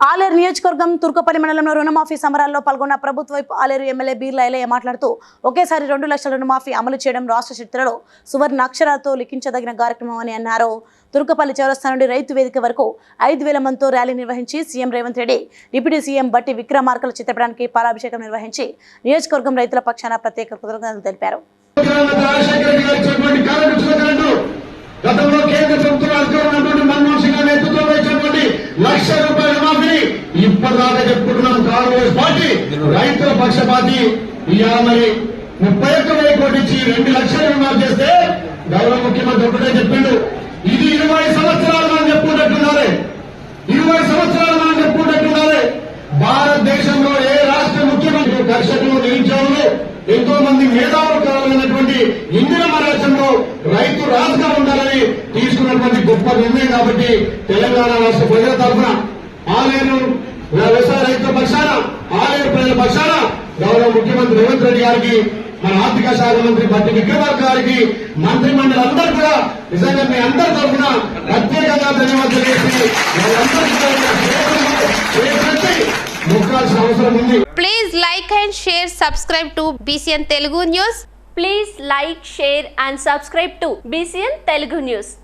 ఆలేరు నియోజకవర్గం తుర్కపల్లి మండలంలో రుణమాఫీ సమరాల్లో పాల్గొన్న ప్రభుత్వ ఆలేరు ఎమ్మెల్యే బీర్ల ఎలయ్య మాట్లాడుతూ ఒకేసారి రెండు లక్షల రుణమాఫీ అమలు చేయడం రాష్ట్ర చరిత్రలో సువర్ణ అక్షరాలతో లిఖించదగిన కార్యక్రమం అని అన్నారు. తుర్కపల్లి చౌరస్థా నుండి రైతు వేదిక వరకు ఐదు వేల మందితో ర్యాలీ నిర్వహించి CM Revanth Reddy deputy CM Bhatti విక్రమార్కల చిత్రపటానికి పాలాభిషేకం నిర్వహించి నియోజకవర్గం రైతుల పక్షాన ప్రత్యేక కృతజ్ఞతలు తెలిపారు. గతంలో కేంద్ర ప్రభుత్వం మన్మోహన్ సింగ్ నేతృత్వంలో ఇచ్చినటువంటి లక్ష ఇప్పటిదాకా చెప్పుకుంటున్నాం కాంగ్రెస్ పార్టీ రైతుల పక్షపాతి. ఇవాళ మరి ముప్పై ఒక్క వెయ్యి కోటి ఇచ్చి రెండు లక్షలు రుణాలు చేస్తే గౌరవ ముఖ్యమంత్రి ఒకటే చెప్పిండు. ఇది ఇరవై సంవత్సరాలు మనం చెప్పుకుంటున్నారే ఇరవై సంవత్సరాలు మనం చెప్పుకుంటున్నారే భారతదేశంలో ఏ రాష్ట్ర ముఖ్యమంత్రి కర్షకులు నిరుద్యోగులు ఎంతో మంది మేధావులు కావాలన్నటువంటి ఇందిరమ్మ రాష్ట్రంలో రైతు రాజుగా ఉండాలని తీసుకున్నటువంటి గొప్ప నిర్ణయం కాబట్టి తెలంగాణ రాష్ట్ర ప్రజల తరఫున ఆలేరు వ్యవసాయ రైతుల పక్షాన ఆలేరు ప్రజల పక్షాన గౌరవ ముఖ్యమంత్రి రేవంత్ రెడ్డి గారికి మన ఆర్థిక శాఖ మంత్రి బట్టి విక్రమార్క గారికి మంత్రి మండలి అందరూ కూడా నిజంగా మీ అందరి తరఫున ప్రత్యేకంగా ధన్యవాదాలు చేసి please like and share subscribe to BCN Telugu news please like share and subscribe to BCN Telugu news